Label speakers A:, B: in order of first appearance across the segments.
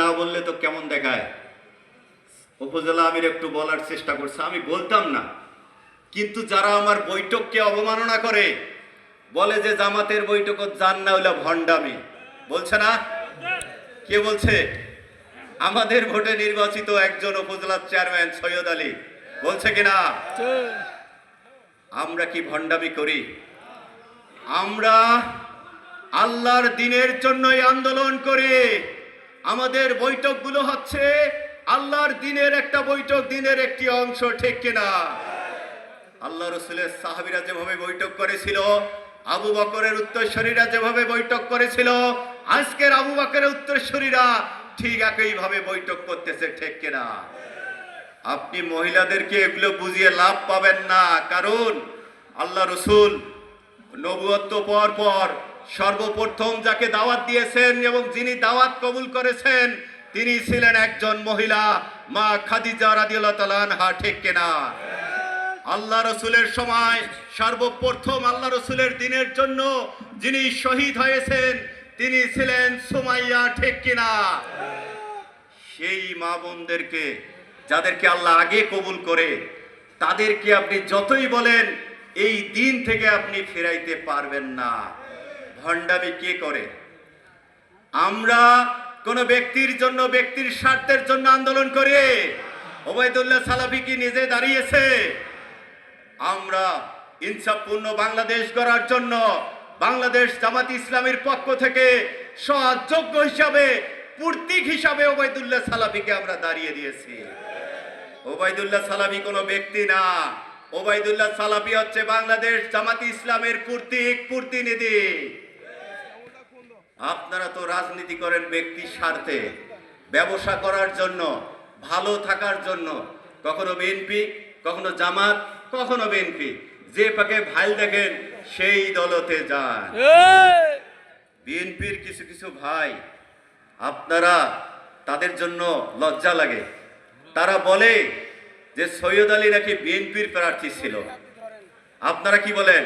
A: না বললে তো কেমন দেখায়? উপজেলা আমির একটু বলার চেষ্টা করছে। আমি বলতাম না। কিন্তু যারা আমার বৈঠককে অবমাননা করে, বলে যে জামাতের বৈঠক যান না হইলে ভণ্ডামি। বলছে না? কে বলছে? আমাদের ভোটে নির্বাচিত একজন উপজেলার চেয়ারম্যান সৈয়দ আলী। বলছে কিনা আমরা কি ভণ্ডামি করি? আমরা আল্লাহর দিনের জন্যই আন্দোলন করি। আমাদের বৈঠকগুলো হচ্ছে আল্লাহর দিনের একটা বৈঠক, দিনের একটি অংশ, ঠিক কিনা? আল্লাহ রসুলের সাহাবিরা যেভাবে বৈঠক করেছিল, আবু বকরের উত্তরসরীরা যেভাবে বৈঠক করেছিল, আজকের আবু বকরের উত্তরসরীরা ঠিক একইভাবে বৈঠক করতেছে, ঠিক কিনা? আপনি মহিলাদেরকে এগুলো বুঝিয়ে লাভ পাবেন না। কারণ আল্লাহ রসুল নবুয়ত্ব পর পর সর্বপ্রথম যাকে দাওয়াত দিয়েছেন এবং যিনি দাওয়াত কবুল করেছেন, তিনি ছিলেন একজন মহিলা, মা খাদিজা রাদিয়াল্লাহু তাআলা আনহা, ঠিক কিনা? আল্লাহ রসুলের সময়, সর্বপ্রথম আল্লাহ রসুলের দিনের জন্য যিনি শহীদ হয়েছেন, তিনি ছিলেন সুমাইয়া, ঠিক কিনা? সেই মা বোনদেরকে, যাদেরকে আল্লাহ আগে কবুল করে, তাদেরকে আপনি যতই বলেন, এই দিন থেকে আপনি ফেরাইতে পারবেন না। ভণ্ডামি কে করে? আমরা কোন ব্যক্তির জন্য, ব্যক্তির স্বার্থের জন্য আন্দোলন করে, ওবায়দুল্লাহ সালাফি কি নিজে দাঁড়িয়েছে? আমরা ইনসাফপূর্ণ বাংলাদেশ গড়ার জন্য বাংলাদেশ জামাত ইসলামের পক্ষ থেকে সহযোগ্য হিসাবে, পূর্তিক হিসাবে ওবায়দুল্লাহ সালাফিকে আমরা দাঁড়িয়ে দিয়েছি। ওবায়দুল্লাহ সালাফি কোনো ব্যক্তি না। ওবায়দুল্লাহ সালাফি হচ্ছে বাংলাদেশ জামাত ইসলামের পূর্তিক, পূর্তিনিধি। আপনারা তো রাজনীতি করেন ব্যক্তির স্বার্থে, ব্যবসা করার জন্য, ভালো থাকার জন্য, কখনো বিএনপি কখনো জামাত, কখনো বিএনপি যে পাকে ভাইল দেখেন, সেই দলতে যান। বিএনপির কিছু কিছু ভাই, আপনারা তাদের জন্য লজ্জা লাগে। তারা বলে যে সৈয়দ আলী নাকি বিএনপির প্রার্থী ছিল। আপনারা কি বলেন?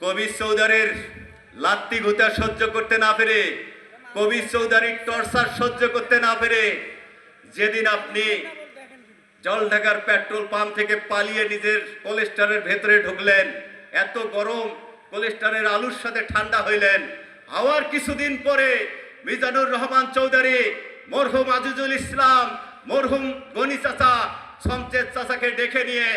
A: কবি চৌধুরীর লাত্তি ঘুতা সহ্য করতে না পেরে, কবি চৌধুরীর টর্চার সহ্য করতে না পেরে, যেদিন আপনি জল ঢাকার পেট্রোল পাম্প থেকে পালিয়ে নিজের কোলেস্টারের ভেতরে ঢুকলেন, এত গরম কোলেস্টারের আলুর সাথে ঠান্ডা হইলেন, আবার কিছুদিন পরে মিজানুর রহমান চৌধুরী, মরহুম আজিজুল ইসলাম, মরহুম গনি চাচা শমচেদ চাচাকে ডেকে নিয়ে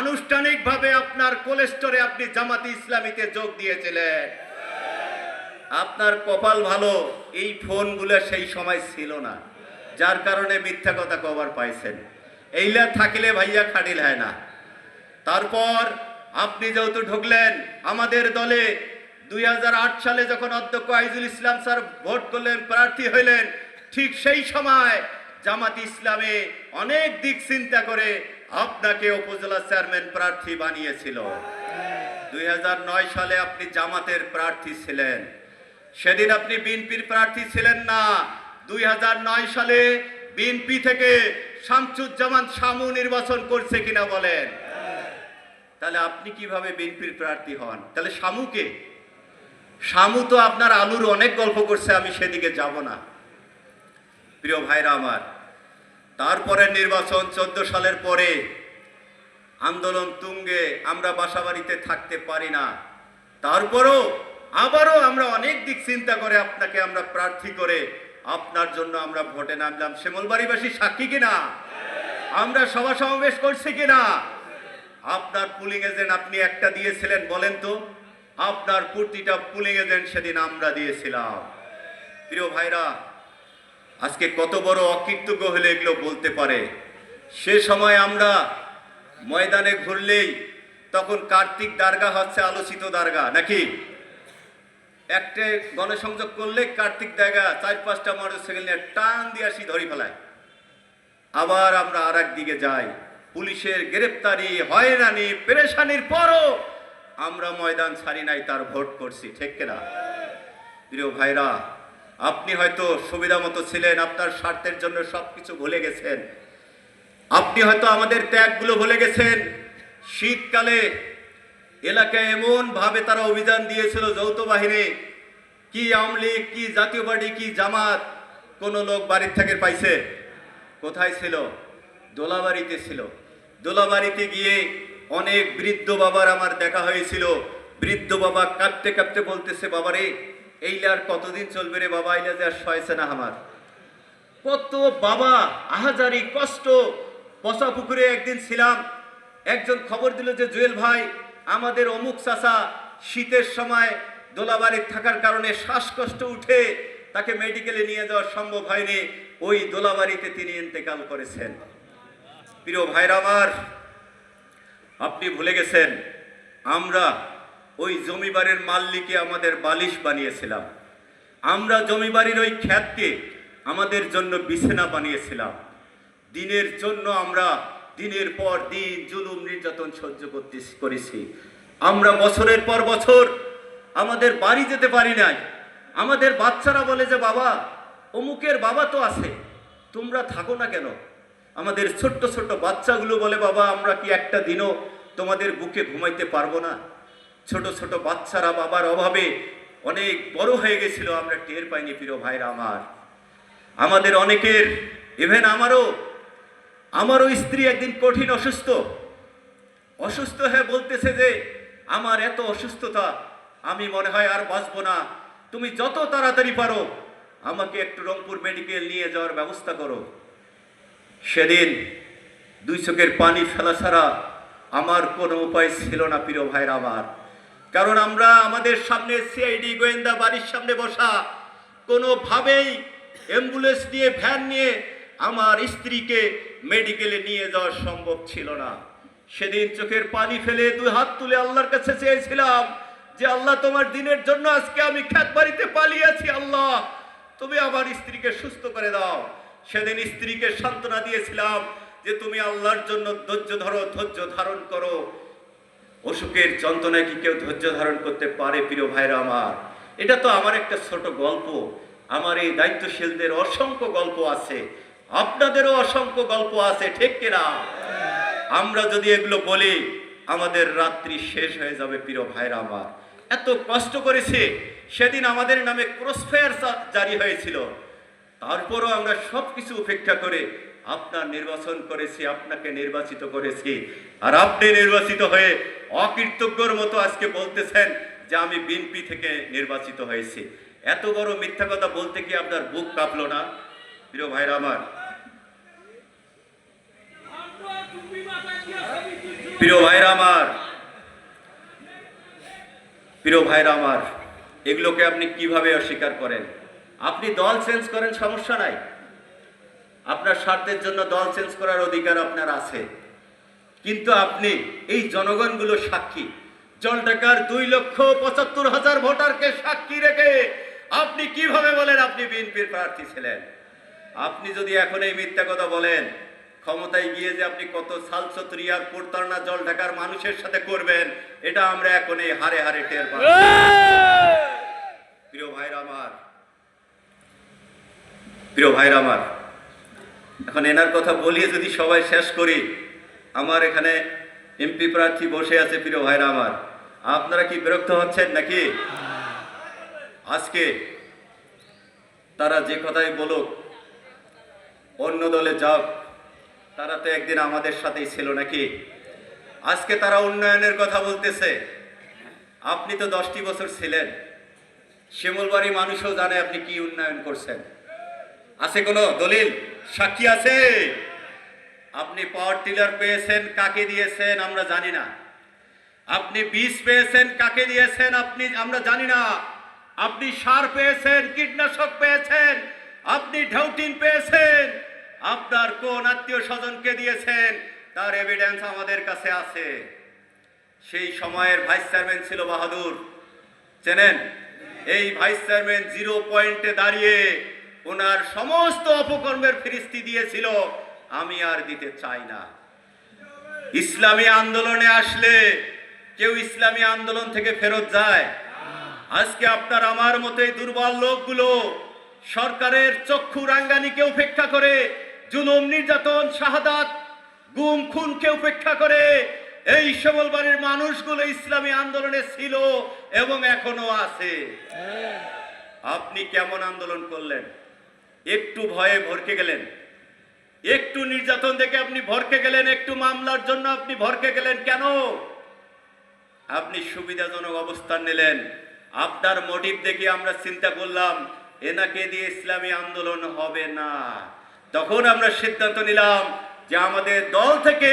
A: আনুষ্ঠানিকভাবে আপনার কোলেস্টরে আপনি জামাতি ইসলামীতে যোগ দিয়েছিলেন। আপনার কপাল ভালো, এই ফোনগুলো সেই সময় ছিল না। যার কারণে মিথ্যা কথা কভার পাইছেন। এইলা থাকিলে ভাইয়া খাটিল হয় না। তারপর আপনি যেহেতু ঢুকলেন, আমাদের দলে দুই হাজার আট সালে যখন অধ্যক্ষ আইজুল ইসলাম স্যার ভোট করলেন, প্রার্থী হইলেন, ঠিক সেই সময় জামাত ইসলামে অনেক দিক চিন্তা করে আপনাকে উপজেলা চেয়ারম্যান প্রার্থী বানিয়েছিল। দুই হাজার নয় সালে আপনি জামাতের প্রার্থী ছিলেন। সেদিন আপনি বিএনপির প্রার্থী ছিলেন না। দুই হাজার নয় সালে বিএনপি থেকে শামসুজ্জামান শামু নির্বাচন করছে কিনা বলেন। তাহলে আপনি কীভাবে বিএনপির প্রার্থী হন? তাহলে শামুকে শামু তো আপনার আলুর অনেক গল্প করছে, আমি সেদিকে যাব না। প্রিয় ভাইরা আমার তারপরে নির্বাচন চোদ্দ সালের পরে আন্দোলন তুঙ্গে আমরা বাসাবাড়িতে থাকতে পারি না। তারপরও আবারও আমরা অনেক দিক চিন্তা করে আপনাকে আমরা প্রার্থী করে আপনার জন্য আমরা ভোটে নামলাম। শ্যামলবাড়িবাসী সাক্ষী কিনা? আমরা সভা সমাবেশ করছি কিনা? আপনার পুলিং এজেন্ট আপনি একটা দিয়েছিলেন, বলেন তো। আপনার প্রতিটা পুলিং এজেন্ট সেদিন আমরা দিয়েছিলাম। প্রিয় ভাইরা, আজকে কত বড় অকৃতজ্ঞ হলে এগুলো বলতে পারে। সে সময় আমরা ময়দানে ঘুরলেই তখন কার্তিক দার্গা হচ্ছে আলোচিত দার্গা, নাকি? একটা গণসংযোগ করলে কার্তিক দার্গা চার পাঁচটা মোটরসাইকেল নিয়ে টান দিয়ে আসি ধরি ফেলায়। আবার আমরা আর দিকে যাই। পুলিশের গ্রেপ্তারি হয়রানি পেরেশানির পরও আমরা ময়দান ছাড়ি নাই, তার ভোট করছি, ঠিক কিনা? প্রিয় ভাইরা, আপনি হয়তো সুবিধা মতো ছিলেন, আপনার স্বার্থের জন্য সবকিছু ভুলে গেছেন। আপনি হয়তো আমাদের ত্যাগগুলো ভুলে গেছেন। শীতকালে এলাকায় এমন ভাবে তারা অভিযান দিয়েছিল যৌথ বাহিনী। কি আওয়ামী লীগ, কি জাতীয় পার্টি, কি জামাত, কোনো লোক বাড়ির থেকে পাইছে? কোথায় ছিল? দোলাবাড়িতে ছিল। দোলাবাড়িতে গিয়ে অনেক বৃদ্ধ বাবার আমার দেখা হয়েছিল। বৃদ্ধ বাবা কাঁদতে কাঁদতে বলতেছে, বাবারে, এইলা আর কতদিন চলবে রে বাবা? এইলা যে আর সয়েছে না আমার। কত বাবা আহাজারি, কষ্ট পশা পুকুরে একদিন ছিলাম। একজন খবর দিল যে জুয়েল ভাই আমাদের অমুক চাষা শীতের সময় দোলাবাড়ির থাকার কারণে শ্বাসকষ্ট উঠে তাকে মেডিকেলে নিয়ে যাওয়া সম্ভব হয়নি। ওই দোলাবাড়িতে তিনি ইন্তেকাল করেছেন। প্রিয় ভাইরা আমার, আপনি ভুলে গেছেন, আমরা ওই জমিবারের মাল্লিকে আমাদের বালিশ বানিয়েছিলাম। আমরা জমিবাড়ির ওই খ্যাতকে আমাদের জন্য বিছানা বানিয়েছিলাম। দিনের জন্য আমরা দিনের পর দিন জুলুম, নির্যাতন সহ্য করতে করেছি। আমরা বছরের পর বছর আমাদের বাড়ি যেতে পারি নাই। আমাদের বাচ্চারা বলে যে, বাবা, অমুকের বাবা তো আছে, তোমরা থাকো না কেন? আমাদের ছোট্ট ছোট্ট বাচ্চাগুলো বলে, বাবা, আমরা কি একটা দিনও তোমাদের বুকে ঘুমাইতে পারব না? ছোট ছোট বাচ্চারা বাবার অভাবে অনেক বড় হয়ে গেছিল। আমরা টের পাইনি, প্রিয় ভাইরা আমার। আমাদের অনেকের ইভেন আমারও আমারও স্ত্রী একদিন কঠিন অসুস্থ। অসুস্থ হয়ে বলতেছে যে, আমার এত অসুস্থতা, আমি মনে হয় আর বাঁচবো না। তুমি যত তাড়াতাড়ি পারো, আমাকে একটু রংপুর মেডিকেল নিয়ে যাওয়ার ব্যবস্থা করো। সেদিন দুই চোখের পানি ফেলা ছাড়া আমার কোনো উপায় ছিল না প্রিয় ভাইরা আমার। কারণ আমরা আমাদের সামনে সিআইডি গোয়েন্দা বাড়ির সামনে বসা, কোনোভাবেই অ্যাম্বুলেন্স নিয়ে, ভ্যান নিয়ে আমার স্ত্রীকে মেডিকেলে নিয়ে যাওয়া সম্ভব ছিল না। সেদিন চোখের পানি ফেলে দুই হাত তুলে আল্লাহর কাছে চেয়েছিলাম যে, আল্লাহ, তোমার দিনের জন্য আজকে আমি খ্যাত বাড়িতে পালিয়েছি, আল্লাহ। তুমি আমার স্ত্রীকে সুস্থ করে দাও। সেদিন স্ত্রীকে সান্ত্বনা দিয়েছিলাম যে, তুমি আল্লাহর জন্য ধৈর্য ধরো, ধৈর্য ধারণ করো। অসুখের যন্ত্রণায় কি কেউ ধৈর্য ধারণ করতে পারে, প্রিয় ভাইরা আমার? এটা তো আমার একটা ছোট গল্প। আমার এই দায়িত্বশীলদের অসংখ্য গল্প আছে। আপনাদেরও অসংখ্য গল্প আছে, ঠিক কিনা? আমরা যদি এগুলো বলি, আমাদের রাত্রি শেষ হয়ে যাবে, প্রিয় ভাইরা আমার। এত কষ্ট করেছে, সেদিন আমাদের নামে ক্রসফায়ার জারি হয়েছিল। তারপরও আমরা সব কিছু উপেক্ষা করে আপনার নির্বাচন করেছি, আপনাকে নির্বাচিত করেছি। আর আপনি নির্বাচিত হয়ে অকৃতজ্ঞর মতো আজকে বলতেছেন যে আমি বিএনপি থেকে নির্বাচিত হয়েছি। এত বড় মিথ্যা কথা বলতে কি আপনার বুক কাঁপলো না? প্রিয় ভাইরা আমার, প্রিয় ভাইরা আমার, প্রিয় ভাইরা আমার, এগুলোকে আপনি কীভাবে অস্বীকার করেন? আপনি দল চেঞ্জ করেন, সমস্যা নাই। আপনার স্বার্থের জন্য দল চেঞ্জ করার অধিকার আপনার আছে। কিন্তু আপনি এই জনগণগুলো সাক্ষী। জলটাকার দুই লক্ষ পঁচাত্তর হাজার ভোটারকে সাক্ষী রেখে আপনি কীভাবে বলেন আপনি বিএনপির প্রার্থী ছিলেন? আপনি যদি এখন এই মিথ্যা কথা বলেন ক্ষমতায় গিয়ে যে আপনি কত সালসত্রি আর প্রতারণা জল ঢাকার মানুষের সাথে করবেন এটা আমরা এখন এই হারে হারে টের পাবো প্রিয় ভাইরা আমার প্রিয় ভাইরা আমার এখন এনার কথা বলিয়ে যদি সবাই শেষ করি আমার এখানে এমপি প্রার্থী বসে আছে প্রিয় ভাইরা আমার। আপনারা কি বিরক্ত হচ্ছেন নাকি? আজকে তারা যে কথাই বলুক অন্য দলে যাক তারা তো একদিন আমাদের সাথেই ছিল নাকি? আজকে তারা উন্নয়নের কথা বলতেছে। আপনি তো দশটি বছর ছিলেন। শিমলবাড়ি মানুষও জানে আপনি কি উন্নয়ন করছেন। আছে কোনো দলিল? সাক্ষী আছে? আপনি পাওয়ার টিলার পেয়েছেন, কাকে দিয়েছেন আমরা জানি না। আপনি বীজ পেয়েছেন, কাকে দিয়েছেন আপনি, আমরা জানি না। আপনি সার পেয়েছেন, কীটনাশক পেয়েছেন, আপনি ঢাউটিন পেয়েছেন। আপনার কোন আত্মীয় স্বজনকে দিয়েছেন? তার এভিডেন্স আমাদের কাছে আছে। সেই সময়ের ভাইস চেয়ারম্যান ছিল বাহাদুর। চেনেন? এই ভাইস চেয়ারম্যান জিরো পয়েন্টে দাঁড়িয়ে ওনার সমস্ত অপকর্মের ফিরিস্তি দিয়েছিল। আমি আর দিতে চাই না। ইসলামী আন্দোলনে আসলে কেউ ইসলামী আন্দোলন থেকে ফেরত যায়? আজকে আপনার আমার মতো দুর্বল লোকগুলো সরকারের চক্ষু রাঙ্গানিকে উপেক্ষা করে জুলুম নির্যাতন, শাহাদাত, গুম, খুনকে উপেক্ষা করে এই সবলবাড়ির মানুষগুলো ইসলামী আন্দোলনে ছিল এবং এখনও আছে। আপনি কেমন আন্দোলন করলেন? একটু ভয়ে ভরকে গেলেন। একটু নির্যাতন দেখে আপনি ভরকে গেলেন, একটু মামলার জন্য আপনি ভরকে গেলেন কেন? আপনি সুবিধাজনক অবস্থান নিলেন। আপনার মোটিভ দেখে আমরা চিন্তা করলাম, এনাকে দিয়ে ইসলামী আন্দোলন হবে না। তখন আমরা সিদ্ধান্ত নিলাম যে আমাদের দল থেকে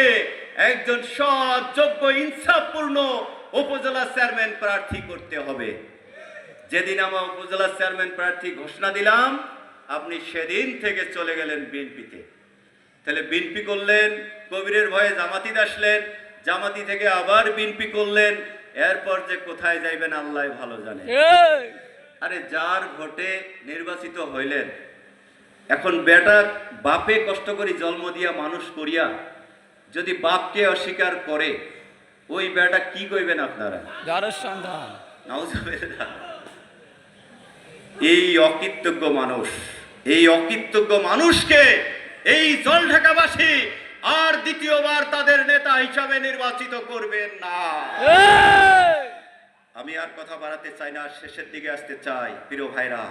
A: একজন সৎ যোগ্য ইনসাফপূর্ণ উপজেলা চেয়ারম্যান প্রার্থী করতে হবে। যেদিন আমার উপজেলা চেয়ারম্যান প্রার্থী ঘোষণা দিলাম আপনি সেদিন থেকে চলে গেলেন বিএনপিতে। তাহলে বিনপি করলেন কবিরের ভয়ে জামাতিতে আসলেন জামাতি থেকে আবার বিনপি করলেন এরপর যে কোথায় যাইবেন আল্লাহ ভালো জানে। আরে যার ভোটে নির্বাচিত হইলেন এখন বেটা বাপে কষ্ট করে জন্ম দিয়া মানুষ করিয়া যদি বাপকে অস্বীকার করে ওই বেটা কি কইবেন আপনারা। এই অকৃতজ্ঞ মানুষ এই অকৃতজ্ঞ মানুষকে এই জল ঢাকাবাসী আর দ্বিতীয়বার তাদের নেতা হিসাবে নির্বাচিত করবেন না। আমি আর কথা বাড়াতে চাই না শেষের দিকে আসতে চাই প্রিয় ভাইরা।